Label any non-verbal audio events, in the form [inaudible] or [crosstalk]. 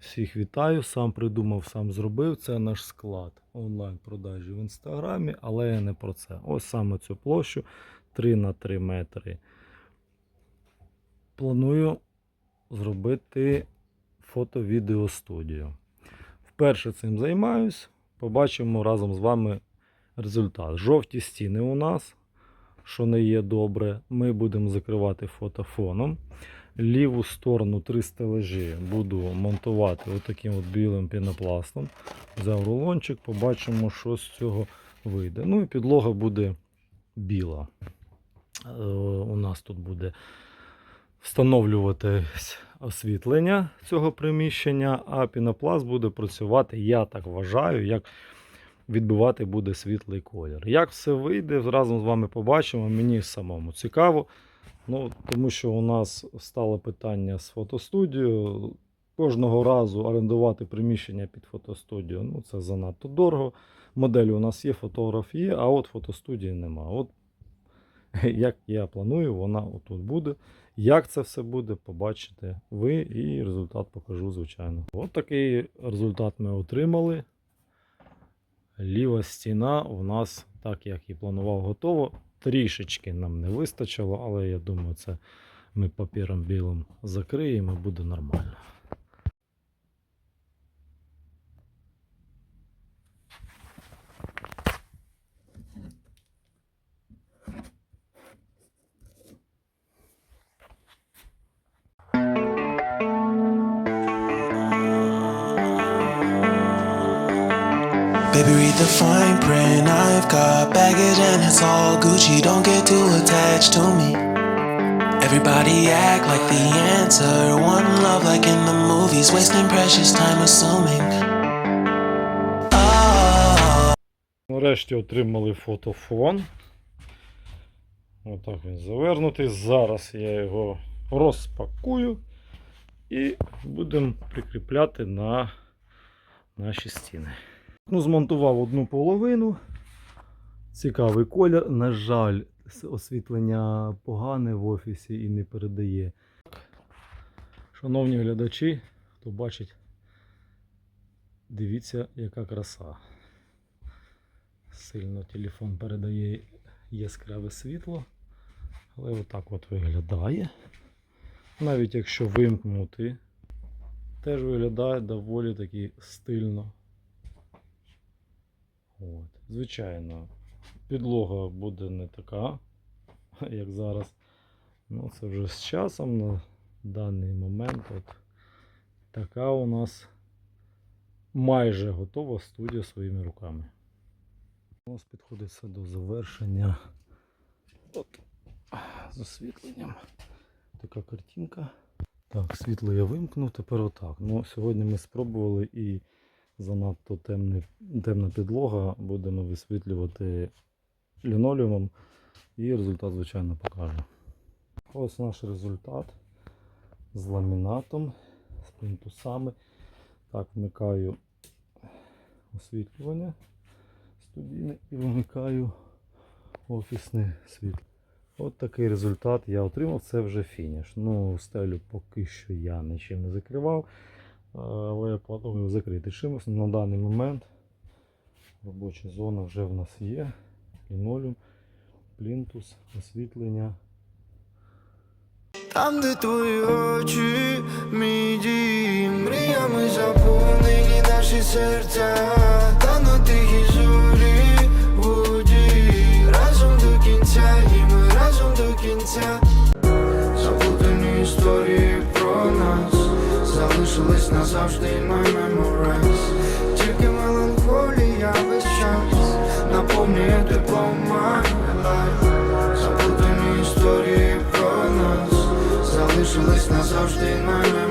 Всіх вітаю, сам придумав, сам зробив. Це наш склад онлайн-продажі в інстаграмі, але я не про це. Ось саме цю площу 3 на 3 метри. Планую зробити фото-відео-студію. Вперше цим займаюсь. Побачимо разом з вами результат. Жовті стіни у нас, що не є добре. Ми будемо закривати фотофоном. Ліву сторону три стележі буду монтувати отаким от білим пінопластом. Взяв рулончик, побачимо, що з цього вийде. Ну і підлога буде біла. Е, У нас тут буде встановлюватись освітлення цього приміщення, а пінопласт буде працювати, я так вважаю, як відбивати буде світлий колір. Як все вийде, разом з вами побачимо. Мені самому цікаво. Ну, тому що у нас стало питання з фотостудією. Кожного разу орендувати приміщення під фотостудію ну, це занадто дорого. Моделі у нас є, фотограф є, а от фотостудії нема. От [laughs] як я планую, вона отут буде. Як це все буде, побачите ви і результат покажу, звичайно. От такий результат ми отримали. Ліва стіна у нас, так як і планував, готова. Трішечки нам не вистачило, але я думаю, це ми папіром білим закриємо і буде нормально. Baby, read the fine print. I've got baggage and it's all Gucci. Don't get too attached to me. Everybody act like the answer. One love, like in the movies, wasting precious time assuming. Oh, Нарешті отримали фотофон. Отак він завернутий. Зараз я його розпакую і будемо прикріпляти на наші стіни. Ну, змонтував одну половину. Цікавий колір. На жаль, освітлення погане в офісі і не передає. Шановні глядачі, хто бачить, дивіться, яка краса. Сильно телефон передає яскраве світло. Але отак от виглядає. Навіть якщо вимкнути, теж виглядає доволі таки стильно. От. Звичайно, підлога буде не така, [laughs] як зараз. Ну, це вже з часом на даний момент. От така у нас майже готова студія своїми руками. У нас підходить все до завершення. От, з освітленням. Така картинка. Так, світло я вимкнув, тепер отак. Ну, сьогодні ми спробували і занадто темний, темна підлога. Будемо висвітлювати лінолеумом і результат, звичайно, покаже. Ось наш результат з ламінатом, з плінтусами. Так, вмикаю освітлювання студійне і вимикаю офісне світло. От такий результат я отримав. Це вже фініш. Ну, стелю поки що я нічим не закривав. Але я планую закрити чимось. На даний момент робоча зона вже в нас є. Лінолеум, плінтус, освітлення. Там, де твої очі, мій дім, мріями заповнені наші серця, Залишились назавжди my memories. Тільки меланхолія весь час Наповнює теплом my life. Запутані історії про нас Залишились назавжди my memories.